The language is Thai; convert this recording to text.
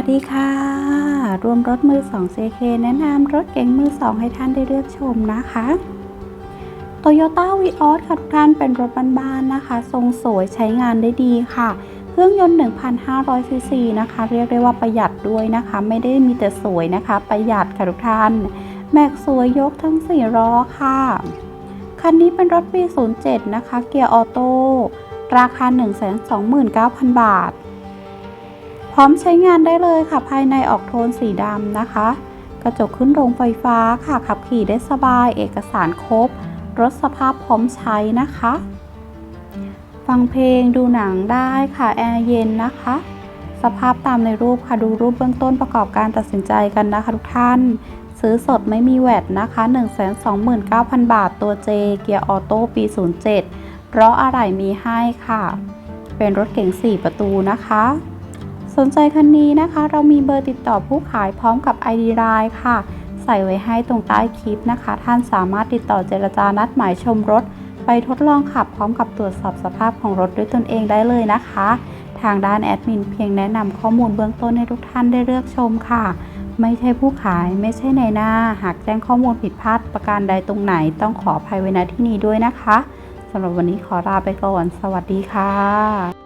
วัสดีค่ะ รวมรถมือ2 CK แนะนำรถเก๋งมือ2ให้ท่านได้เลือกชมนะคะ Toyota v ีออสค่ะทุกท่านเป็นรถบ้านๆนะคะ ทรงสวยใช้งานได้ดีค่ะ เครื่องยนต์ 1,500ซีซีนะคะ เรียกได้ว่าประหยัดด้วยนะคะ ไม่ได้มีแต่สวยนะคะ ประหยัดค่ะทุกท่าน แม็กสวยยกทั้ง4ล้อค่ะ คันนี้เป็นรถปี07นะคะ เกียร์ออโต้ราคา 129,000 บาท ร้อมใช้งานได้เลยค่ะ ภายในออกโทนสีดำนะคะ กระจกขึ้นโรงไฟฟ้าค่ะ ขับขี่ได้สบาย เอกสารครบ รถสภาพพร้อมใช้นะคะ ฟังเพลงดูหนังได้ค่ะ แอร์เย็นนะคะ สภาพตามในรูปค่ะ ดูรูปเบื้องต้นประกอบการตัดสินใจกันนะคะทุกท่าน ซื้อสดไม่มีแวดนะคะ 129,000 บาทตัว J เกียร์ออโต้ปี 07เพราะอะไรมีให้ค่ะ เป็นรถเก๋ง4 ประตูนะคะ สนใจคันนี้นะคะ เรามีเบอร์ติดต่อผู้ขายพร้อมกับ ID ไลน์ค่ะ ใส่ไว้ให้ตรงใต้คลิปนะคะ ท่านสามารถติดต่อเจรจานัดหมายชมรถ ไปทดลองขับพร้อมกับตรวจสอบสภาพของรถด้วยตนเองได้เลยนะคะ ทางด้านแอดมินเพียงแนะนำข้อมูลเบื้องต้นให้ทุกท่านได้เลือกชมค่ะ ไม่ใช่ผู้ขายไม่ใช่ในหน้า หากแจ้งข้อมูลผิดพลาดประการใดตรงไหน ต้องขออภัยไว้ณที่นี้ด้วยนะคะสำหรับวันนี้ขอลาไปก่อน สวัสดีค่ะ